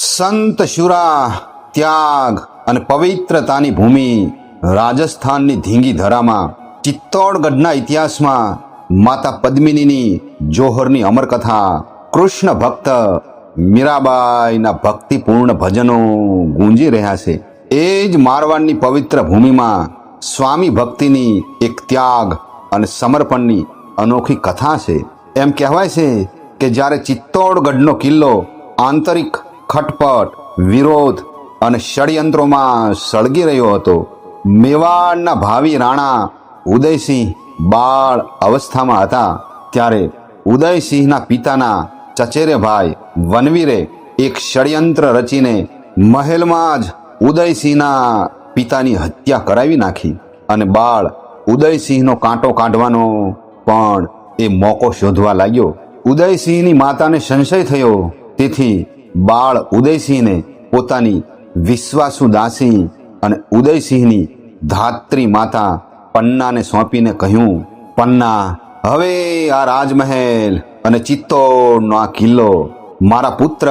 સંત શુરા, ત્યાગ અને પવિત્રતાની ભૂમિ રાજસ્થાનની ધીંગી ધરામાં, ચિત્તોડગઢના ઇતિહાસમાં માતા પદ્મિનીની જોહરની અમરકથા, કૃષ્ણ ભક્ત મીરાબાઈના ભક્તિપૂર્ણ ભજનો ગુંજી રહ્યા છે. એ જ મારવાડની પવિત્ર ભૂમિમાં સ્વામી ભક્તિની એક ત્યાગ અને સમર્પણની અનોખી કથા છે. એમ કહેવાય છે કે જ્યારે ચિત્તોડગઢનો કિલ્લો આંતરિક ખટપટ, વિરોધ અને ષડયંત્રોમાં સળગી રહ્યો હતો. મેવાડના ભાવિ રાણા ઉદયસિંહ બાળ અવસ્થામાં હતા. ત્યારે ઉદયસિંહના પિતાના ચચેરે ભાઈ વનવીરે એક ષડયંત્ર રચીને મહેલમાં જ ઉદયસિંહના પિતાની હત્યા કરાવી નાખી અને બાળ ઉદયસિંહનો કાંટો કાઢવાનો પણ એ મોકો શોધવા લાગ્યો. ઉદયસિંહની માતાને સંશય થયો. તેથી બાળ ઉદયસિંહને પોતાની વિશ્વાસુ દાસી અને ઉદયસિંહની ધાત્રી માતા પન્નાને સોંપીને કહ્યું, પન્ના, હવે આ રાજમહેલ અને ચિત્તોડનો આ કિલ્લો મારા પુત્ર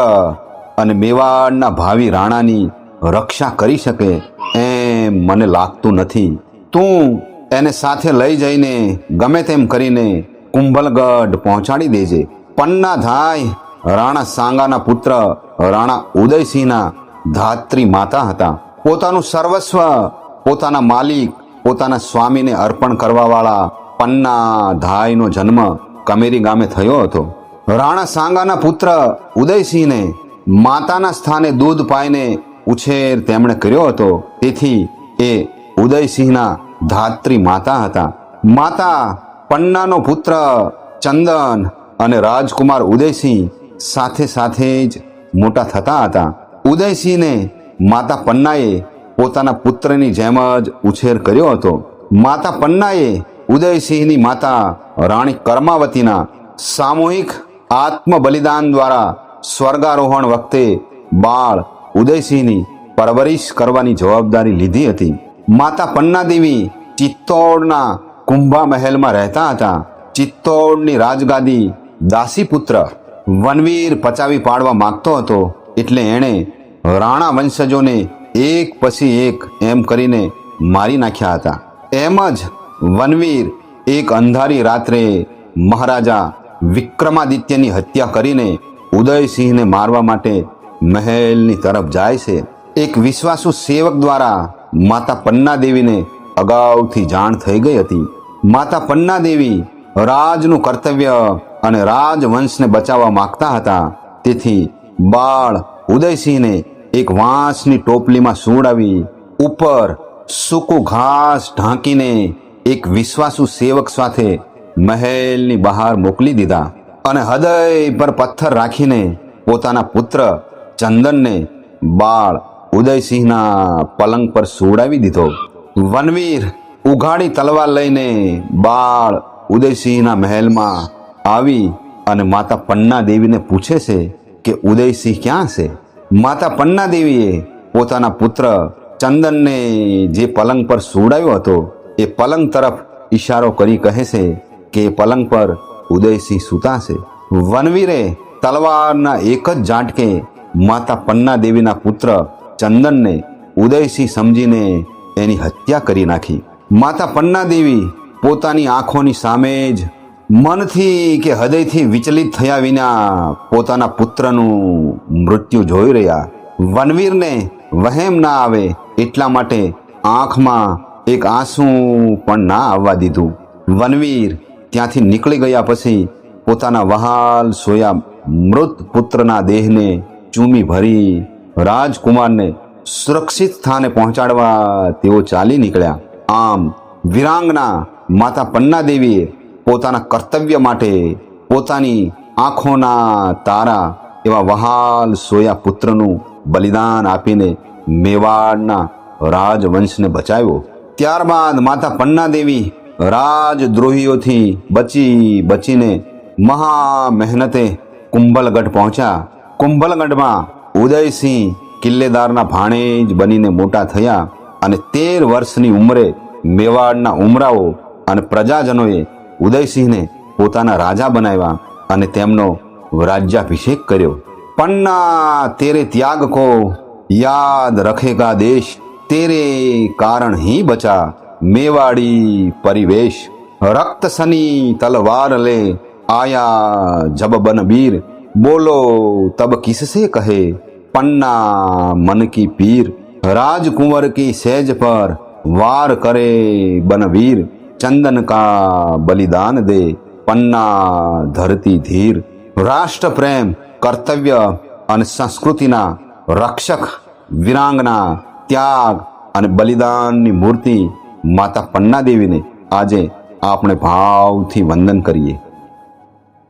અને મેવાડના ભાવિ રાણાની રક્ષા કરી શકે એમ મને લાગતું નથી. તું એને સાથે લઈ જઈને ગમે તેમ કરીને કુંભલગઢ પહોંચાડી દેજે. પન્ના ધાય, રાણા સાંગાના પુત્ર રાણા ઉદયસિંહના ધાત્રી માતા હતા. પોતાનું સર્વસ્વ, પોતાના માલિક, પોતાના સ્વામીને અર્પણ કરવાવાળા પન્ના ધાયનો જન્મ કમેરી ગામે થયો હતો. રાણા સાંગાના પુત્ર ઉદયસિંહને માતાના સ્થાને દૂધ પાઈને ઉછેર તેમણે કર્યો હતો. તેથી એ ઉદયસિંહના ધાત્રી માતા હતા. માતા પન્નાનો પુત્ર ચંદન અને રાજકુમાર ઉદયસિંહ સાથે સાથે જ મોટા થતા હતા. ઉદયસિંહને માતા પન્નાએ પોતાના પુત્રની જેમ જ ઉછેર કર્યો હતો. માતા પન્નાએ ઉદયસિંહની માતા રાણી કર્માવતીના સામૂહિક આત્મ બલિદાન દ્વારા સ્વર્ગારોહણ વખતે બાળ ઉદયસિંહની પરવરિશ કરવાની જવાબદારી લીધી હતી. માતા પન્ના દેવી ચિત્તોડના કુંભા મહેલમાં રહેતા હતા. ચિત્તોડની રાજગાદી દાસીપુત્ર વનવીર પચાવી પાડવા માંગતો હતો એટલે એણે રાણા વંશજોને એક પછી એક એમ કરીને મારી નાખ્યા હતા. એમ જ વનવીર એક અંધારી રાત્રે મહારાજા વિક્રમાદિત્યની હત્યા કરીને ઉદયસિંહને મારવા માટે મહેલની તરફ જાય છે. એક વિશ્વાસુ સેવક દ્વારા માતા પન્ના દેવીને અગાઉથી જાણ થઈ ગઈ હતી. માતા પન્ના દેવી રાજનું કર્તવ્ય અને રાજવંશને બચાવવા માંગતા હતા. તેથી બાળ ઉદયસિંહને એક વાંસની ટોપલીમાં સુવડાવી ઉપર સૂકું ઘાસ ઢાંકીને એક વિશ્વાસુ સેવક સાથે મહેલની બહાર મોકલી દીધા અને હૃદય પર પથ્થર રાખીને પોતાના પુત્ર ચંદનને બાળ ઉદયસિંહના પલંગ પર સુવડાવી દીધો. વનવીર ઉઘાડી તલવાર લઈને બાળ ઉદયસિંહના મહેલમાં આવી અને માતા પન્ના દેવીને પૂછે છે કે ઉદયસિંહ ક્યાં છે? માતા પન્ના દેવીએ પોતાના પુત્ર ચંદનને જે પલંગ પર સુવડાવ્યો હતો, એ પલંગ તરફ ઈશારો કરી કહે છે કે પલંગ પર ઉદયસિંહ સૂતા છે. વનવીરે તલવારના એક જ ઝાંટકે માતા પન્ના દેવીના પુત્ર ચંદનને ઉદયસિંહ સમજીને એની હત્યા કરી નાખી. માતા પન્ના દેવી પોતાની આંખોની સામે જ મનથી કે હૃદયથી વિચલિત થયા વિના પોતાના પુત્રનું મૃત્યુ જોઈ રહ્યા. વનવીરને વહેમ ના આવે એટલા માટે આંખમાં એક આંસુ પણ ના આવવા દીધું. વનવીર ત્યાંથી નીકળી ગયા પછી પોતાના વહાલ સોયા મૃત પુત્રના દેહને ચૂમી ભરી રાજકુમારને સુરક્ષિત સ્થાને પહોંચાડવા તેઓ ચાલી નીકળ્યા. આમ વિરાંગના માતા પન્ના દેવીએ પોતાના કર્તવ્ય માટે પોતાની આંખોના તારા એવા વહાલ સોયા પુત્રનું બલિદાન આપીને મેવાડના રાજવંશને બચાવ્યો. ત્યારબાદ માતા પન્ના દેવી રાજદ્રોહીઓથી બચી બચીને મહા મહેનતે કુંભલગઢ પહોંચ્યા. કુંભલગઢમાં ઉદયસિંહ કિલ્લેદારના ભાણેજ બનીને મોટા થયા અને તેર વર્ષની ઉંમરે મેવાડના ઉમરાઓ અને પ્રજાજનોએ ઉદયસિંહને પોતાના રાજા બનાવ્યા અને તેમનો રાજ્યાભિષેક કર્યો. પન્ના, તેરે ત્યાગ કો. યાદ રખેગા દેશ. તેરે કારણ હી બચા. મેવાડી પરિવેશ. રક્ત સની તલવાર લે. આયા જબ બનબીર બોલો, તબ કિસસે કહે? પન્ના, મન કી પીર. રાજકુંવર કી સેજ પર વાર કરે બનવીર चंदन का बलिदान दे પન્ના ધરતી ધીર રાષ્ટ્ર પ્રેમ કર્તવ્ય અને સંસ્કૃતિના રક્ષક વિરાંગના ત્યાગ અને બલિદાનની મૂર્તિ માતા પન્ના દેવીને આજે આપણે ભાવથી વંદન કરીએ